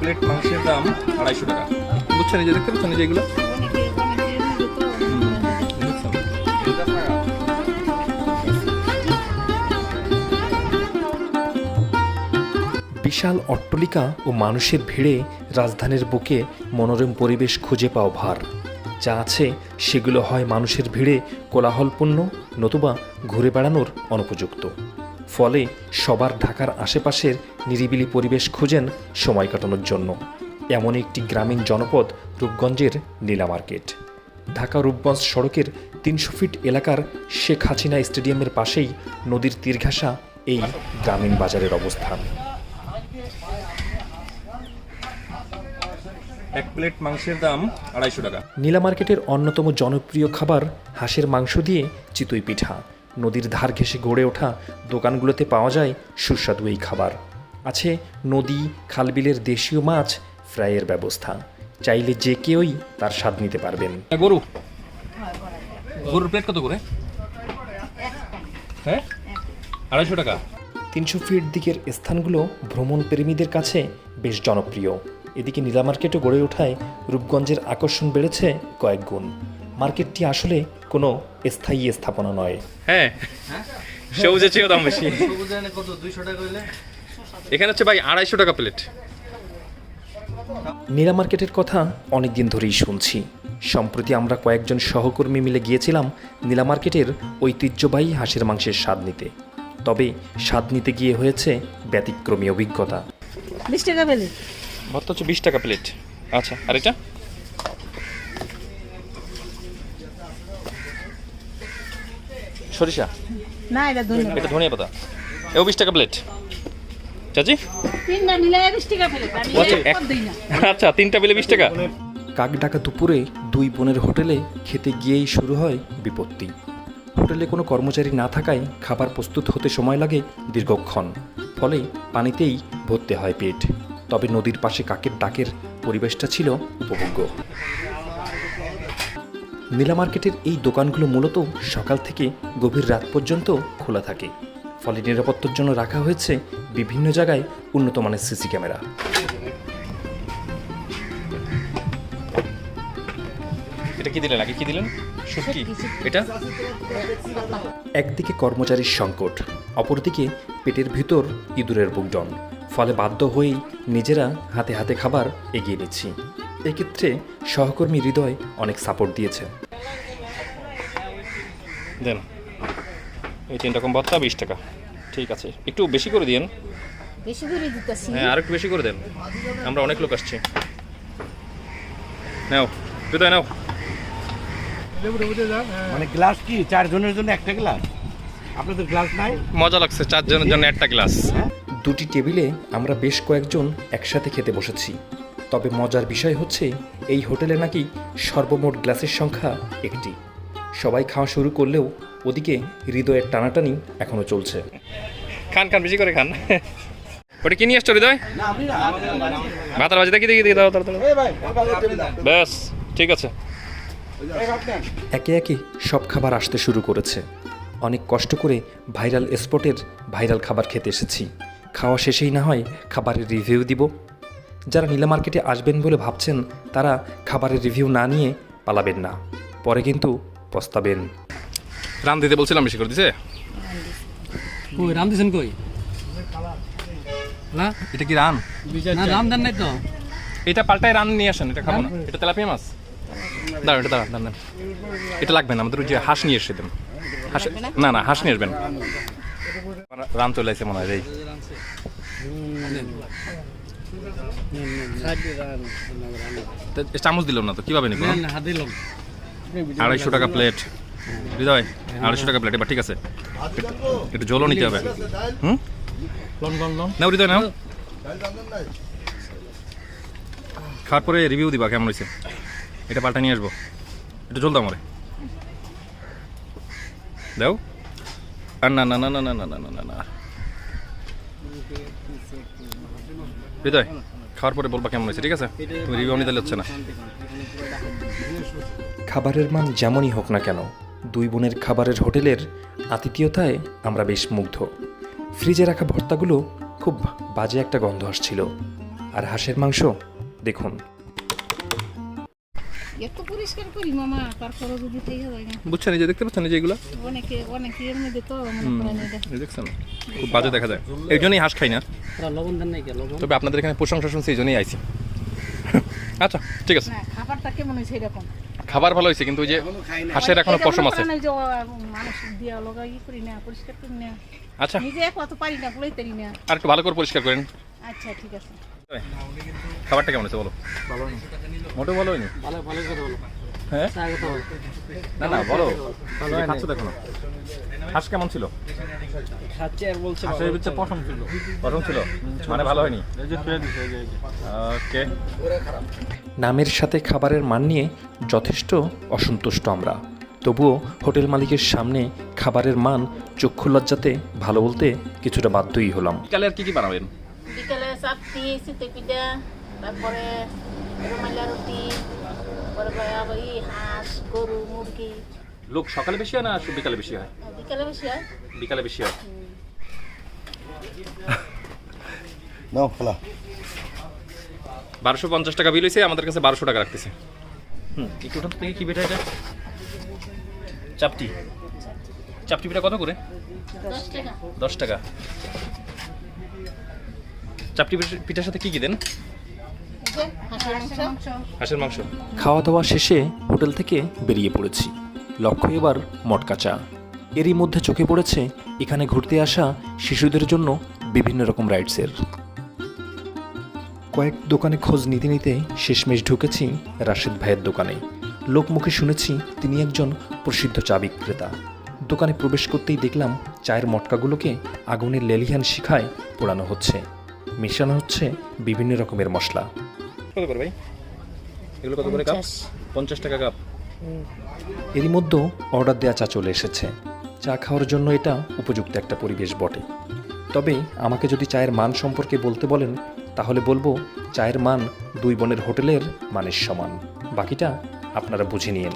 Plate মাংসের দাম আড়াইশো টাকা। বুঝছেন যে দেখতে পাচ্ছেন এই যে এগুলো? বিশাল অট্টলিকা ও মানুষের ভিড়ে রাজধানীর বুকে মনোরম পরিবেশ খুঁজে পাও ভার। যা আছে সেগুলো হয় মানুষের ভিড়ে কোলাহলপূর্ণ নতুবা ঘুরে বেড়ানোর অনুপযুক্ত। ফলে সবার ঢাকার আশেপাশের নিরিবিলি পরিবেশ খুঁজেন সময় কাটানোর জন্য। এমন একটি গ্রামীণ জনপদ রূপগঞ্জের নীলা মার্কেট। ঢাকা রূপগঞ্জ সড়কের তিনশো ফিট এলাকার শেখ হাসিনা স্টেডিয়ামের পাশেই নদীর তীরঘাসা এই গ্রামীণ বাজারের অবস্থান। এক প্লেট মাংসের দাম আড়াইশো টাকা। নীলা মার্কেটের অন্যতম জনপ্রিয় খাবার হাঁসের মাংস দিয়ে চিতই পিঠা। নদীর ধার ঘেঁষে গড়ে ওঠা দোকানগুলোতে পাওয়া যায় সুস্বাদু এই খাবার। আছে নদী খালবিলের দেশীয় মাছ ফ্রাইয়ের ব্যবস্থা। চাইলে যে কেউই তার স্বাদ নিতে পারবেন। গরু। গরুর প্লেট কত করে? হ্যাঁ? আড়াইশো টাকা। তিনশো ফিট দিকের স্থানগুলো ভ্রমণ প্রেমীদের কাছে বেশ জনপ্রিয়। এদিকে নীলা মার্কেটও গড়ে ওঠায় রূপগঞ্জের আকর্ষণ বেড়েছে কয়েক গুণ। মার্কেটটি আসলে কোনো স্থায়ী স্থাপনা নয়। হ্যাঁ। সবুজের চেয়েও দাম বেশি। এখানে হচ্ছে ভাই আড়াইশো টাকা প্লেট নীলা মার্কেটের কথা অনেক দিন ধরেই শুনছি। সম্প্রতি আমরা কয়েকজন সহকর্মী মিলে গিয়েছিলাম নীলা মার্কেটের ঐতিহ্যবাহী হাঁসের মাংসের স্বাদ নিতে। তবে স্বাদ নিতে গিয়ে হয়েছে ব্যতিক্রমী অভিজ্ঞতা। বিশ টাকা পেলে ভর্তা হচ্ছে বিশ টাকা প্লেট আচ্ছা আর এটা? সরিষা? না এটা ধন্যবাদ এটা ধনিয়া পাতা। এও বিশ টাকা প্লেট চাচি? তিনটা নিলে বিশ টাকা পেলে আমি আচ্ছা, আচ্ছা তিনটা বিলে বিশ টাকা? কাক ডাকা দুপুরে দুই বোনের হোটেলে খেতে গিয়েই শুরু হয় বিপত্তি। হোটেলে কোনো কর্মচারী না থাকায় খাবার প্রস্তুত হতে সময় লাগে দীর্ঘক্ষণ। ফলে পানিতেই ভরতে হয় পেট। তবে নদীর পাশে কাকের ডাকের পরিবেশটা ছিল উপভোগ্য। নীলা মার্কেটের এই দোকানগুলো মূলত সকাল থেকে গভীর রাত পর্যন্ত খোলা থাকে। ফলে নিরাপত্তার জন্য রাখা হয়েছে বিভিন্ন জায়গায় উন্নত মানের সিসি ক্যামেরা। এটা কি দিলেন আগে? কি দিলেন? শুটকি এটা? একদিকে কর্মচারীর সংকট অপরদিকে পেটের ভিতর ইঁদুরের বুকডন। ফলে বাধ্য হয়েই নিজেরা হাতে হাতে খাবার এগিয়ে নিচ্ছি। এক্ষেত্রে সহকর্মী হৃদয় অনেক সাপোর্ট দিয়েছে। দেন এই তিন রকম ভর্তা বিশ টাকা। ঠিক আছে একটু বেশি করে দিন বেশি করে দিতেছি? হ্যাঁ আর একটু বেশি করে দেন। আমরা অনেক লোক আসছি। নাও হৃদয় নাও। মানে গ্লাস কি? চারজনের জন্য একটা গ্লাস? আপনাদের গ্লাস নাই? মজা লাগছে চারজনের জন্য একটা গ্লাস। দুটি টেবিলে আমরা বেশ কয়েকজন একসাথে খেতে বসেছি। তবে মজার বিষয় হচ্ছে এই হোটেলে নাকি সর্বমোট গ্লাসের সংখ্যা একটি। সবাই খাওয়া শুরু করলেও ওদিকে হৃদয়ের টানাটানি এখনও চলছে। খান খান বেশি করে খান। ওটা কি নিয়ে আসছো হৃদয়? ভাতার বাজি দেখি দেখি দেখি দাও তাড়াতাড়ি। ব্যাস ঠিক আছে। একে একে সব খাবার আসতে শুরু করেছে। অনেক কষ্ট করে ভাইরাল স্পটের ভাইরাল খাবার খেতে এসেছি। খাওয়া শেষেই না হয় খাবারের রিভিউ দিব। যারা নীলা মার্কেটে আসবেন বলে ভাবছেন তারা খাবারের রিভিউ না নিয়ে পালাবেন না। পরে কিন্তু পস্তাবেন। রান দিতে বলছিলাম বেশি করে দিছে? কই রাম দিছেন কই? না? এটা কি রান না রাম দেন নাই তো। এটা পাল্টায় রান নিয়ে আসেন এটা খাব না। এটা তেলাপিয়া মাছ? দাঁড়ান এটা দাঁড়ান দাঁড়ান। এটা লাগবে না আমাদের ওই যে হাঁস নিয়ে এসে দেন। হাঁস না? না হাঁস নিয়ে আসবেন। রান চলে আসছে মনে হয় এই। চামচ দিলাম না তো কীভাবে নিব আড়াইশো টাকা প্লেট হৃদয় আড়াইশো টাকা প্লেট এবার ঠিক আছে একটু জলও নিতে হবে হুম নাও হৃদয় নাও খাওয়ার পরে রিভিউ দিবা কেমন হয়েছে এটা পাল্টা নিয়ে আসব একটু জল দাও আমারে দাও আর না না না না না না না না না না হৃদয় খাওয়ার পরে বলবা কেমন হয়েছে, ঠিক আছে? তুমি রিভিউ নিতে হচ্ছে না। খাবারের মান যেমনই হোক না কেন, দুই বোনের খাবারের হোটেলের আতিথেয়তায় আমরা বেশ মুগ্ধ। ফ্রিজে রাখা ভর্তাগুলো খুব বাজে একটা গন্ধ আসছিল। আর হাঁসের মাংস, দেখুন। এত পরিষ্কার করি মামা তারপরে যদি না বুঝছেন এই যে দেখতে পাচ্ছেন এই যে অনেকে অনেকে এর মধ্যে তো মনে করেন এটা। দেখছেন? খুব বাজে দেখা যায়। এই জন্যই হাঁস খাই না। লবণ দেন নাই কে লবণ? তবে আপনাদের এখানে প্রশংসা শুনছি এই জন্যই আইছি। আচ্ছা ঠিক আছে। খাবারটা কেমন হয়েছে এরকম? খাবার ভালো হয়েছে কিন্তু ওই যে হাঁসের এখনও পশম আছে। করেন যে, মানুষ দিয়া লগা করি না পরিষ্কার করি না। আচ্ছা। নিজে কত পারি না বলেই না। আর একটু ভালো করে পরিষ্কার করেন। আচ্ছা ঠিক আছে। খাবারটা কেমন আছে বলো? মোটেও ভালো হয়নি? ভালো ভালো করে বলো হ্যাঁ? না না বলো। খাচ্ছ দেখো না। হাঁস কেমন ছিল? খাচ্ছে আর বলছে হাঁসের ভিতরে পশম ছিল। পশম ছিল? মানে ভালো হয়নি? ওকে। নামের সাথে খাবারের মান নিয়ে যথেষ্ট অসন্তুষ্ট আমরা। তবুও হোটেল মালিকের সামনে খাবারের মান চক্ষু লজ্জাতে ভালো বলতে কিছুটা বাধ্যই হলাম। বিকালে আর কি কি বানাবেন? বিকেলে চাপটি শীতে পিঠা তারপরে রুমাইলা রুটি তারপরে আবার ই হাঁস গরু মুরগি লোক সকালে বেশি হয় না বিকালে বেশি হয়? বিকেলে বেশি হয়। বিকালে বেশি হয়। নাও খোলা। বারোশো পঞ্চাশ টাকা বিল হয়েছে আমাদের কাছে বারোশো টাকা রাখতেছে। হুম একটু ওঠান তো দেখি কি পিঠা এটা। চাপটি। চাপটি। পিঠা কত করে? দশ টাকা। দশ টাকা। চাপটি পিঠার সাথে কি কি দেন? হাঁসের মাংস। হাঁসের মাংস। খাওয়া দাওয়া শেষে হোটেল থেকে বেরিয়ে পড়েছি। লক্ষ্য এবার মটকা চা। এরই মধ্যে চোখে পড়েছে এখানে ঘুরতে আসা শিশুদের জন্য বিভিন্ন রকম রাইডসের। কয়েক দোকানে খোঁজ নিতে নিতে শেষমেশ ঢুকেছি রাশেদ ভাইয়ের দোকানে। লোকমুখে শুনেছি তিনি একজন প্রসিদ্ধ চা বিক্রেতা। দোকানে প্রবেশ করতেই দেখলাম চায়ের মটকাগুলোকে আগুনের লেলিহান শিখায় পোড়ানো হচ্ছে। মেশানো হচ্ছে বিভিন্ন রকমের মশলা। কত করে ভাই? এগুলো কত করে কাপ? পঞ্চাশ। টাকা কাপ। এরই মধ্যে অর্ডার দেওয়া চা চলে এসেছে। চা খাওয়ার জন্য এটা উপযুক্ত একটা পরিবেশ বটে। তবে আমাকে যদি চায়ের মান সম্পর্কে বলতে বলেন তাহলে বলব চায়ের মান দুই বোনের হোটেলের মানের সমান। বাকিটা আপনারা বুঝে নিয়েন।